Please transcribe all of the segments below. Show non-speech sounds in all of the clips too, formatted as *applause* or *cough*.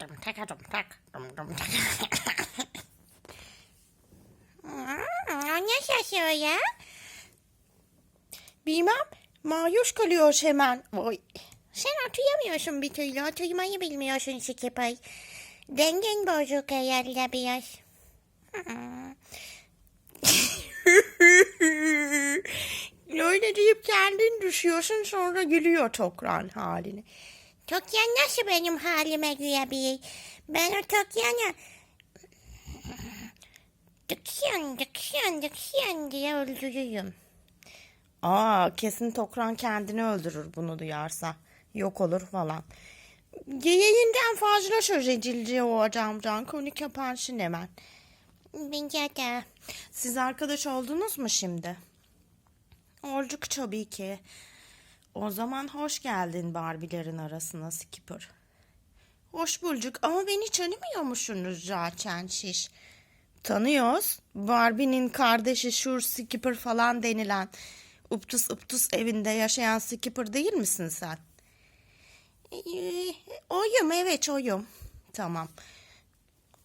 Dum taka dum tak. Dum dum tak. O ne ya? Bilmem. Mayuş kalıyor hemen. Oy. Sen oturamıyorsun bir türlü. Oturmayı bilmiyorsun Skipper. Dengen bozuk herhalde biraz. *laughs* Öyle deyip kendin düşüyorsun sonra gülüyor tokran haline. Tokyan nasıl benim halime gülebilir? Ben o Tokyan'a dıksyan dıksyan dıksyan diye öldürürüm. Aa kesin tokran kendini öldürür bunu duyarsa. Yok olur falan. Gereğinden fazla söz edildi o adamdan. Konu kapansın hemen. Bence de. Siz arkadaş oldunuz mu şimdi? Olduk tabii ki. O zaman hoş geldin Barbilerin arasına Skipper. Hoş bulduk ama beni tanımıyor musunuz zaten siz? Tanıyoruz. Barbie'nin kardeşi Şur Skipper falan denilen Uptus Uptus evinde yaşayan Skipper değil misin sen? Ee, oyum evet oyum. Tamam.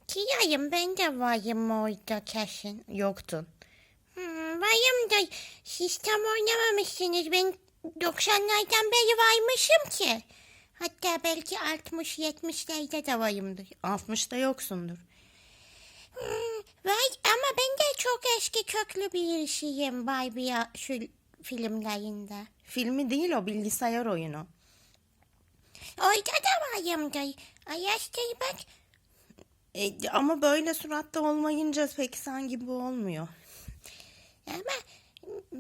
Kiyayım ben de varım orada kesin. Yoktun. Hmm, varım da siz tam oynamamışsınız. Ben 90'lardan beri varmışım ki. Hatta belki 60-70'lerde de varımdır. 60'da yoksundur. Hmm, var ama ben de çok eski köklü birisiyim Barbie şu filmlerinde. Filmi değil o bilgisayar oyunu. Orada da varımdır. Araştır bak. E, ama böyle suratta olmayınca pek sen gibi olmuyor.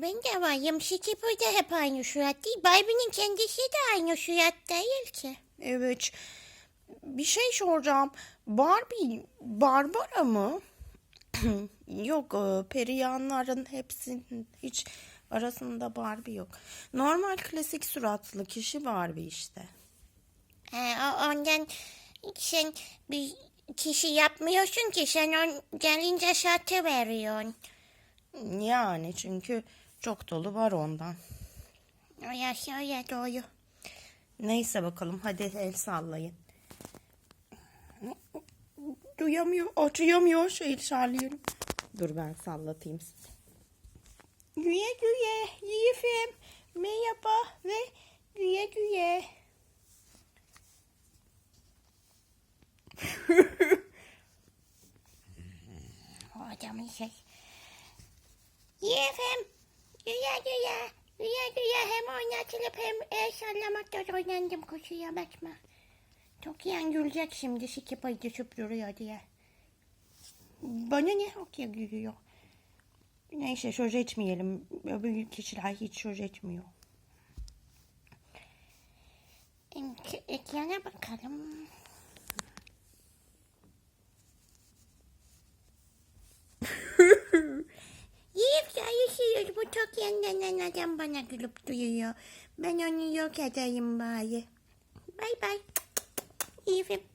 Ben de varım. Skipper de hep aynı surat değil. Barbie'nin kendisi de aynı surat değil ki. Evet. Bir şey soracağım. Barbie Barbara mı? *clears throat* yok, e, Periyanların hepsinin hiç arasında Barbie yok. Normal klasik suratlı kişi Barbie işte. Ee, ondan sen bir kişi yapmıyorsun ki. Sen on gelince satı veriyorsun. Yani çünkü çok dolu var ondan. O yaş öyle doğru. Neyse bakalım hadi el sallayın. Duyamıyor, oturamıyor. El sallıyorum. Dur ben sallatayım size. Güye güye, Yifim. Merhaba ve güye güye. *laughs* O adamın şey. Güya güya. Güya güya hem oynatılıp hem el sallamakta oynandım kusura bakma. Tokiyan gülecek şimdi Skipper düşüp duruyor diye. Bana ne hak ya gülüyor. Neyse söz etmeyelim. Öbür kişiler hiç söz etmiyor. Ek- Ekrana bakalım. Çok yeniden adam bana gülüp duyuyor. Ben onu yok edeyim bari. Bay bay. İyiyim.